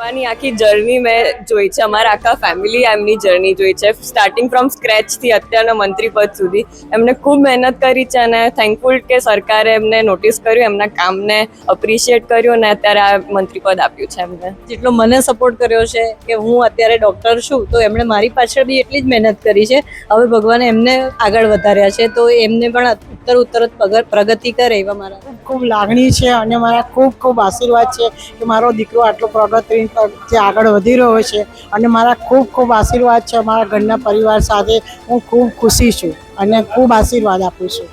પપ્પાની આખી જર્ની મેં જોઈ છે. અમારા આખા ફેમિલી એમની જર્ની જોઈ છે. સ્ટાર્ટિંગ ફ્રોમ સ્ક્રેચથી અત્યારના મંત્રી પદ સુધી. એમને ખૂબ મહેનત કરી છે અને થેન્કફુલ કે સરકારે એમને નોટિસ કર્યું એમના કામને અપ્રિશિએટ કર્યું અને અત્યારે આ મંત્રી પદ આપ્યું છે એમને. જેટલો મને સપોર્ટ કર્યો છે કે હું અત્યારે ડૉક્ટર છું તો એમણે મારી પાછળ બી એટલી જ મહેનત કરી છે. હવે ભગવાને એમને આગળ વધાર્યા છે તો એમને પણ ઉત્તર ઉત્તર પ્રગતિ કરે એવા મારા ખૂબ લાગણી છે અને મારા ખૂબ ખૂબ આશીર્વાદ છે કે મારો દીકરો આટલો પ્રગતિ જે આગળ વધી રહ્યો છે અને મારા ખૂબ ખૂબ આશીર્વાદ છે મારા ઘરના પરિવાર સાથે હું ખૂબ ખુશી છું અને ખૂબ આશીર્વાદ આપું છું.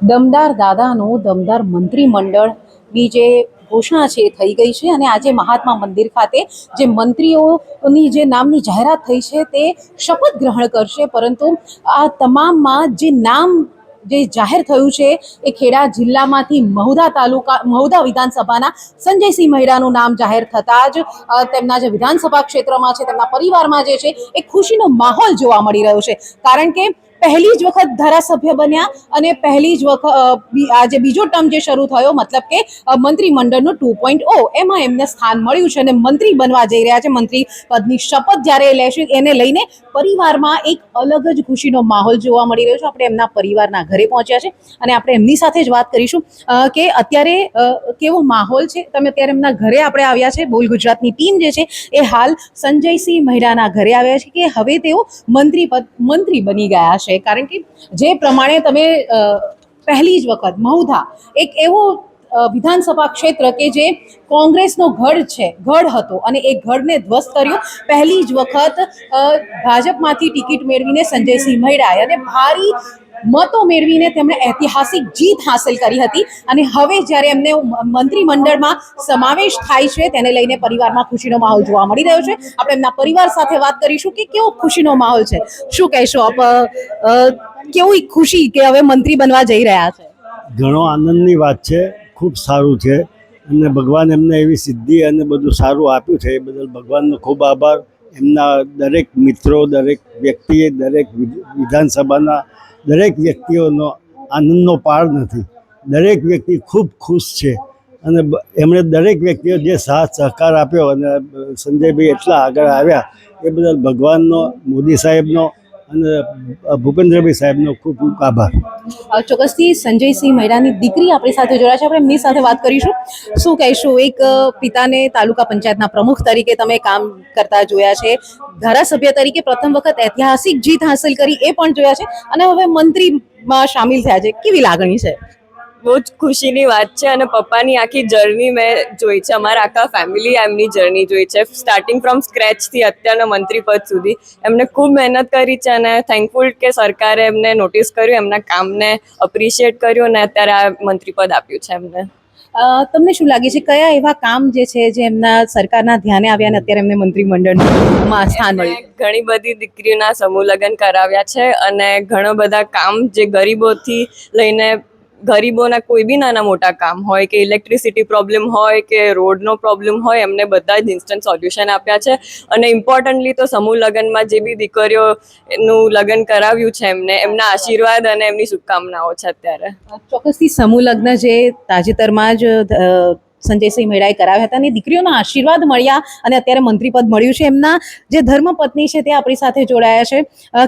દમદાર દાદાનું દમદાર મંત્રીમંડળની જે ઘોષણા છે એ થઈ ગઈ છે અને આજે મહાત્મા મંદિર ખાતે જે મંત્રીઓની જે નામની જાહેરાત થઈ છે તે શપથ ગ્રહણ કરશે પરંતુ આ તમામમાં જે નામ જે જાહેર થયું છે એ ખેડા જિલ્લામાંથી મહુધા તાલુકા, મહુધા વિધાનસભાના સંજયસિંહ મહેરાનું નામ જાહેર થતાં જ તેમના જે વિધાનસભા ક્ષેત્રમાં છે, તેમના પરિવારમાં જે છે, એ ખુશીનો માહોલ જોવા મળી રહ્યો છે. કારણ કે પહેલી જ વખત ધારાસભ્ય બન્યા અને પહેલી જ વખત અ, બી- આ જે બીજો ટર્મ જે શરૂ થયો મતલબ કે મંત્રીમંડળનો ટુ પોઈન્ટ ઓ એમાં એમને સ્થાન મળ્યું છે અને મંત્રી બનવા જઈ રહ્યા છે. મંત્રી પદની શપથ જ્યારે એ લેશે એને લઈને પરિવારમાં એક અલગ જ ખુશીનો માહોલ જોવા મળી રહ્યો છે. આપણે એમના પરિવારના ઘરે પહોંચ્યા છે અને આપણે એમની સાથે જ વાત કરીશું કે અત્યારે કેવો માહોલ છે? તમે અત્યારે એમના ઘરે આપણે આવ્યા છે. બોલ ગુજરાતની ટીમ જે છે એ હાલ સંજયસિંહ મહિલાના ઘરે આવ્યા છે કે હવે તેઓ મંત્રી પદ મંત્રી બની ગયા છે? કારણ કે જે પ્રમાણે તમે પહેલી જ વખત મહુધા એક એવો વિધાનસભા ક્ષેત્ર કે જે કોંગ્રેસનો ગઢ છે, ગઢ હતો અને એ ગઢને ધ્વસ્ત કર્યો. પહેલી જ વખત ભાજપમાંથી ટિકિટ મેળવીને સંજયસિંહ મહેરાએ અને ભારી મતો મેળવીને તેમણે ઐતિહાસિક જીત હાંસલ કરી હતી. અને હવે જ્યારે એમને મંત્રીમંડળમાં સમાવેશ થાય છે, તેને લઈને પરિવારમાં ખુશીનો માહોલ જોવા મળી રહ્યો છે. આપણે એમના પરિવાર સાથે વાત કરીશું કે કેવો ખુશીનો માહોલ છે. શું કહેશો આપ? કેવી ખુશી કે હવે મંત્રી બનવા જઈ રહ્યા છે? ઘણો આનંદની વાત છે, ખૂબ સારું છે. અને ભગવાન એમને એવી સિદ્ધિ અને બધું સારું આપ્યું છે, એ બદલ ભગવાનનો ખૂબ આભાર. એમના દરેક મિત્રો, દરેક વ્યક્તિએ, દરેક વિધ- વિધાનસભાના દરેક વ્યક્તિઓનો આનંદનો પાર નથી. દરેક વ્યક્તિ ખૂબ ખુશ છે અને એમણે દરેક વ્યક્તિઓ જે સાથ, સહકાર આપ્યો અને સંજયભાઈ એટલા આગળ આવ્યા એ બદલ ભગવાનનો, મોદી સાહેબનો અને ભૂપેન્દ્રભાઈ સાહેબનો ખૂબ ખૂબ આભાર. ચોક્કસથી સંજયસિંહ મહેરાની દીકરી આપણી સાથે જોડાયા છે. આપણે એમની સાથે વાત કરીશું. શું કહીશું? એક પિતાને તાલુકા પંચાયતના પ્રમુખ તરીકે તમે કામ કરતા જોયા છે. ધારાસભ્ય તરીકે પ્રથમ વખત ઐતિહાસિક જીત હાંસલ કરી એ પણ જોયા છે. અને હવે મંત્રીમાં સામેલ થયા છે. કેવી લાગણી છે? બહુ જ ખુશીની વાત છે અને પપ્પાની આખી જર્ની મેં જોઈ છે. અમારા આખા ફેમિલી એમની જર્ની જોઈ છે. સ્ટાર્ટિંગ ફ્રોમ સ્ક્રેચથી અત્યારના મંત્રી પદ સુધી. એમને ખૂબ મહેનત કરી છે અને થેન્કફુલ કે સરકારે એમને નોટિસ કર્યું એમના કામને અપ્રિશિએટ કર્યું અને અત્યારે આ મંત્રી પદ આપ્યું છે એમને. તમને શું લાગે છે? કયા એવા કામ જે છે જે એમના સરકારના ધ્યાને આવ્યા અને અત્યારે એમને મંત્રીમંડળમાં સ્થાન મળ્યું? ઘણી બધી દીકરીઓના સમૂહ લગ્ન કરાવ્યા છે અને ઘણા બધા કામ જે ગરીબોથી લઈને ગરીબોના કોઈ બી નાના મોટા કામ હોય કે ઇલેક્ટ્રિસિટી પ્રોબ્લેમ હોય કે રોડનો પ્રોબ્લેમ હોય, એમને બધા જ ઇન્સ્ટન્ટ સોલ્યુશન આપ્યા છે. અને ઇમ્પોર્ટન્ટલી તો સમૂહ લગ્નમાં જે બી દીકરીઓનું લગ્ન કરાવ્યું છે એમને, એમના આશીર્વાદ અને એમની શુભકામનાઓ છે અત્યારે. ચોક્કસથી સમૂહ લગ્ન જે તાજેતરમાં જ સંજયસિંહ મેળાએ કરાવ્યા હતા અને દીકરીઓના આશીર્વાદ મળ્યા અને અત્યારે મંત્રીપદ મળ્યું છે. એમના જે ધર્મપત્ની છે તે આપણી સાથે જોડાયા છે.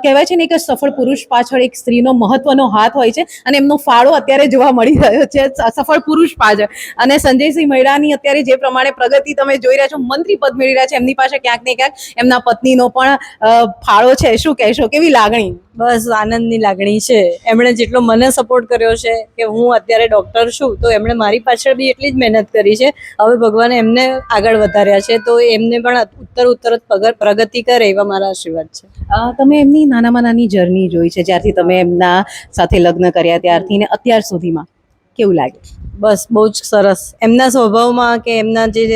કહેવાય છે ને કે સફળ પુરુષ પાછળ એક સ્ત્રીનો મહત્વનો હાથ હોય છે અને એમનો ફાળો અત્યારે જોવા મળી રહ્યો છે. સફળ પુરુષ પાછળ. અને સંજયસિંહ મેળાની અત્યારે જે પ્રમાણે પ્રગતિ તમે જોઈ રહ્યા છો મંત્રી પદ મેળવી રહ્યા છે. એમની પાસે ક્યાંક ને ક્યાંક એમના પત્નીનો પણ ફાળો છે. શું કહેશો? કેવી લાગણી? બસ આનંદની લાગણી છે. એમણે જેટલો મને સપોર્ટ કર્યો છે કે હું અત્યારે ડૉક્ટર છું તો એમણે મારી પાછળ બી એટલી જ મહેનત કરી છે. હવે ભગવાને એમને આગળ વધાર્યા છે તો એમને પણ ઉત્તર ઉત્તર પ્રગતિ કરે એવા મારા આશીર્વાદ છે. તમે એમની નાનામાં નાની જર્ની જોઈ છે જ્યારથી તમે એમના સાથે લગ્ન કર્યા ત્યારથી ને અત્યાર સુધીમાં. કેવું લાગે? બસ બહુ જ સરસ. એમના સ્વભાવમાં કે એમના જે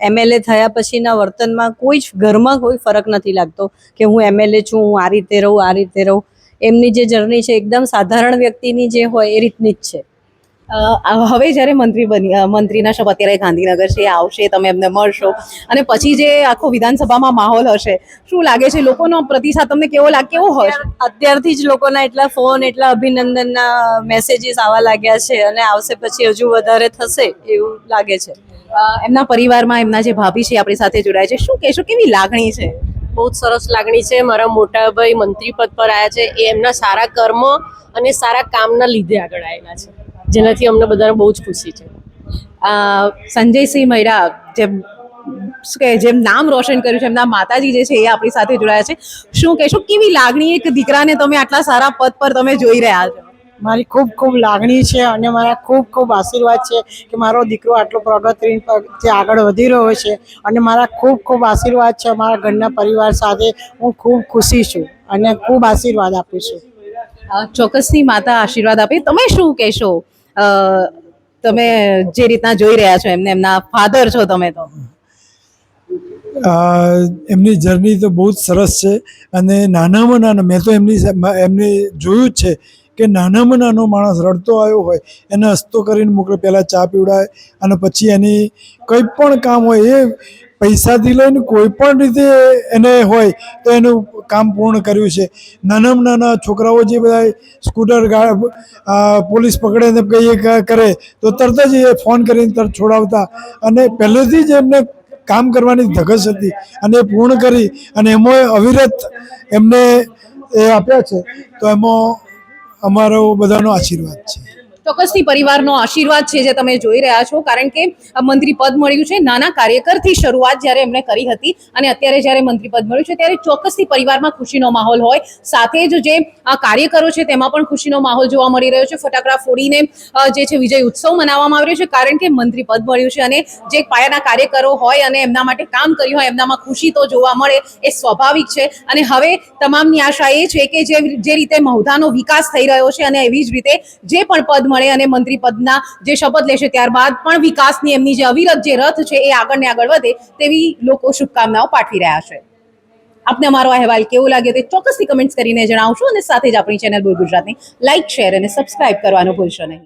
એમએલએ થયા પછીના વર્તનમાં કોઈ જ ઘરમાં કોઈ ફરક નથી લાગતો કે હું એમએલએ છું, હું આ રીતે રહું, આ રીતે રહું. એમની જે જર્ની છે, એકદમ સાધારણ વ્યક્તિની જે હોય એ રીતની જ છે. હવે જ્યારે મંત્રી બની મંત્રીના શપથ અત્યારે ગાંધીનગર છે આવશે તમે એમને મળશો. અને પછી જે આખો વિધાનસભામાં માહોલ હશે શું લાગે છે લોકોનો પ્રતિસાદ તમને કેવો લાગે કેવો હશે અત્યારથી જ લોકોના એટલા ફોન એટલા અભિનંદનના મેસેજીસ આવવા લાગ્યા છે અને આવશે પછી હજુ વધારે થશે એવું લાગે છે. એમના પરિવારમાં એમના જે ભાભી છે આપણી સાથે જોડાય છે. શું કહેશો કેવી લાગણી છે? બહુ જ સરસ લાગણી છે. મારા મોટા ભાઈ મંત્રી પદ પર આવ્યા છે. એ એમના સારા કર્મ અને સારા કામના લીધે આગળ આવેલા છે. જેનાથી અમને બધાને બહુ જ ખુશી છે. સંજયસિંહ મૈરા જેમ શું કહે જેમ નામ રોશન કર્યું છે એમના માતાજી જે છે એ આપણી સાથે જોડાયા છે. શું કહેશો કેવી લાગણી એક દીકરાને તમે આટલા સારા પદ પર તમે જોઈ રહ્યા છો? મારી ખૂબ ખૂબ લાગણી છે અને મારા ખૂબ ખૂબ આશીર્વાદ છે કે મારો દીકરો આટલો પ્રગતિ પર જે આગળ વધી રહ્યો છે. અને મારા ખૂબ ખૂબ આશીર્વાદ છે મારા ઘરના પરિવાર સાથે. હું ખૂબ ખુશી છું અને ખૂબ આશીર્વાદ આપું છું. ચોક્કસની માતા આશીર્વાદ આપે. તમે શું કહેશો? તમે જે રીતના જોઈ રહ્યા છો એમને, એમના ફાધર છો તમે તો. એમની જર્ની તો બહુ જ સરસ છે અને નાનામાં નાના, મેં તો એમની એમને જોયું જ છે કે નાનામાં નાનો માણસ રડતો આવ્યો હોય, એને હસતો કરીને મોકલે, પહેલાં ચા પીવડાય અને પછી એની કંઈ પણ કામ હોય એ પૈસાથી લઈને કોઈ પણ રીતે એને હોય તો એનું કામ પૂર્ણ કર્યું છે. નાનામાં નાના છોકરાઓ જે બધા સ્કૂટર પોલીસ પકડે ને કંઈ કરે તો તરત જ એ ફોન કરીને તરત છોડાવતા. અને પહેલેથી જ એમને કામ કરવાની ધગસ હતી અને એ પૂર્ણ કરી અને એમાં અવિરત એમને એ આપ્યા છે. તો એમાં અમારો બધાનો આશીર્વાદ છે. ચોક્કસથી પરિવારનો આશીર્વાદ છે જે તમે જોઈ રહ્યા છો, કારણ કે મંત્રી પદ મળ્યું છે, નાના કાર્યકરથી શરૂઆત જ્યારે એમણે કરી હતી અને અત્યારે જ્યારે મંત્રી પદ મળ્યું છે, ત્યારે ચોક્કસથી પરિવારમાં ખુશીનો માહોલ હોય. સાથે જ જે કાર્યકરો છે, તેમાં પણ ખુશીનો માહોલ જોવા મળી રહ્યો છે. ફટાકડા ફોડીને જે છે, વિજય ઉત્સવ મનાવવામાં આવ્યો છે, કારણ કે મંત્રી પદ મળ્યું છે અને જે પાયાના કાર્યકરો હોય અને એમના માટે કામ કર્યું હોય, એમનામાં ખુશી તો જોવા મળે, એ સ્વાભાવિક છે. અને હવે તમામની આશા એ છે કે જે જે રીતે મહુધાનો વિકાસ થઈ રહ્યો છે અને એવી જ રીતે જે પણ પદ મળે અને મંત્રી પદના જે શપથ લેશે ત્યારબાદ પણ વિકાસની એમની જે અવિરત જે રથ છે એ આગળ ને આગળ વધે તેવી લોકો શુભકામનાઓ પાઠવી રહ્યા છે. આપને અમારો અહેવાલ કેવો લાગ્યો તે ચોક્કસથી કમેન્ટ્સ કરીને જણાવશો અને સાથે જ આપણી ચેનલ બોલ ગુજરાતને. લાઇક શેર અને સબસ્ક્રાઇબ કરવાનું ભૂલશો નહીં.